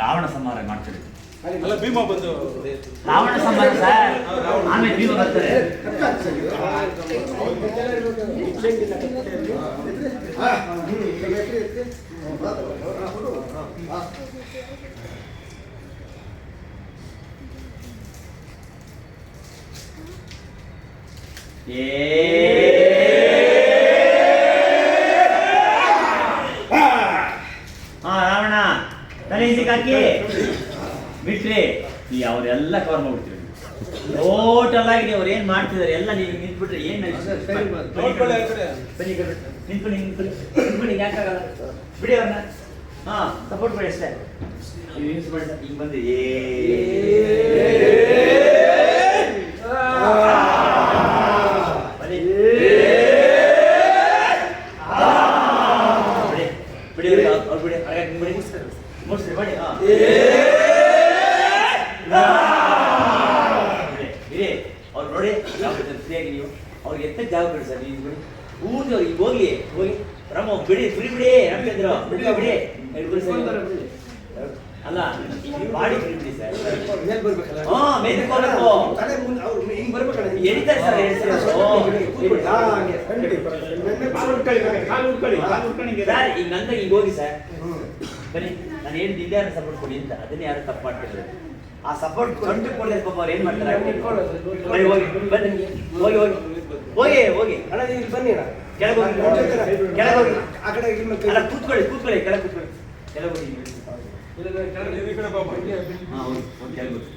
ರಾವಣ ಸಂಹಾರ ಮಾಡ್ತಾರೆ. ಅಲ್ಲ ಭೀಮ ಬಂದು ರಾವಣ ಸಂಹಾರ ಸರ್? ಆಮೇಲೆ ಭೀಮ ಬರ್ತಾರೆ. ಹಾ ರಾವಣ ತಲೆ ಹಾಕಿ ಬಿಟ್ರಿ ನೀವು ಅವರೆಲ್ಲ ಕವರ್ ಮಾಡ್ಬಿಡ್ತೀವಿ ಟೋಟಲ್ ಆಗಿ ಅವ್ರು ಏನ್ ಮಾಡ್ತಿದಾರೆ? ಎಲ್ಲ ನೀವು ನಿಂತ್ಬಿಟ್ರೆ ಏನ್ ನಿಂತ್ಕೊಳ್ಳಿ ನಿಂತ್ಕೊಳ್ಳಿ. ಯಾಕಾಗಲ್ಲ ಬಿಡಿ ಅವ್ರನ್ನ. ಹಾ ಸಪೋರ್ಟ್ ಮಾಡಿ ಅಷ್ಟೇ. ಹಿಂಗ್ ಬಂದು. ಬಿಡಿ ಬಿಡಿ ಅವ್ರು- ಬಿಡಿ. ಬಿಡಿ ಮುಗಿಸ್ರಿ ಮಾಡಿ ಹಾ ಅವ್ರು ನೋಡಿ ಫ್ರೀಯಾಗಿ ನೀವು. ಅವ್ರಿಗೆ ಎಂತ ಜಾಗ ಬಿಡಿ ಸರ್ ನೀವು ಬಿಡಿ. ಪೂರ್ತಿ ಅವ್ರಿಗೆ ಹೋಗಿ ಹೋಗಿ ರಮ್ಮ ಬಿಡಿ ಫ್ರೀ ಬಿಡಿ ರಾಮಚಂದ್ರ ಬಿಡಿ ಬಿಡಿ. ಸರ್. ಅಲ್ಲ ಬಾಡಿ ಫ್ರೀ ಬಿಡಿ ಸರ್. ಹಾ ಮೇಲೆ ಹೋಗ್ಬೇಕು ಎಳಿತಾರೆ ಸರ್ ಎಳಿತಾರೆ ಸರ್. ಈಗ ನಂತ ಈಗ ಹೋಗಿ ಸರ್. ಬನ್ನಿ ನಾನು ಏನು ಇಲ್ಲೇ ಯಾರು ಸಪೋರ್ಟ್ ಕೊಡಿ ಅಂತ. ಅದನ್ನೇ ಯಾರು ತಪ್ಪು ಮಾಡ್ತಿರೋದು. ಆ ಸಪೋರ್ಟ್ ಕಂಡು ಕೊಡಲಿ ಪಾಪ ಅವ್ರು ಏನ್ ಮಾಡ್ತಾರೆ? ಬನ್ನಿ ಹೋಗಿ ಬನ್ನಿ. ಹೋಗಿ ಹೋಗಿ. ಹೋಗಿ ಹೋಗಿ. ಕೆಳಗೆ ಹೋಗಿ. ಕೆಳಗೆ ಹೋಗಿ. ಅಲ್ಲ ಕೂತ್ಕೊಳ್ಳಿ ಕೂತ್ಕೊಳ್ಳಿ. ಕೆಳಗೆ ಕೂತ್ಕೊಳ್ಳಿ. ಕೆಳಗೆ ಹೋಗಿ. ಹಾಂ ಕಡೆ ಬಾಬಾ ಹಾ ಹೋಗಿ ಹೋಗಿ ಕೆಳಗೆ ಹೋಗಿ.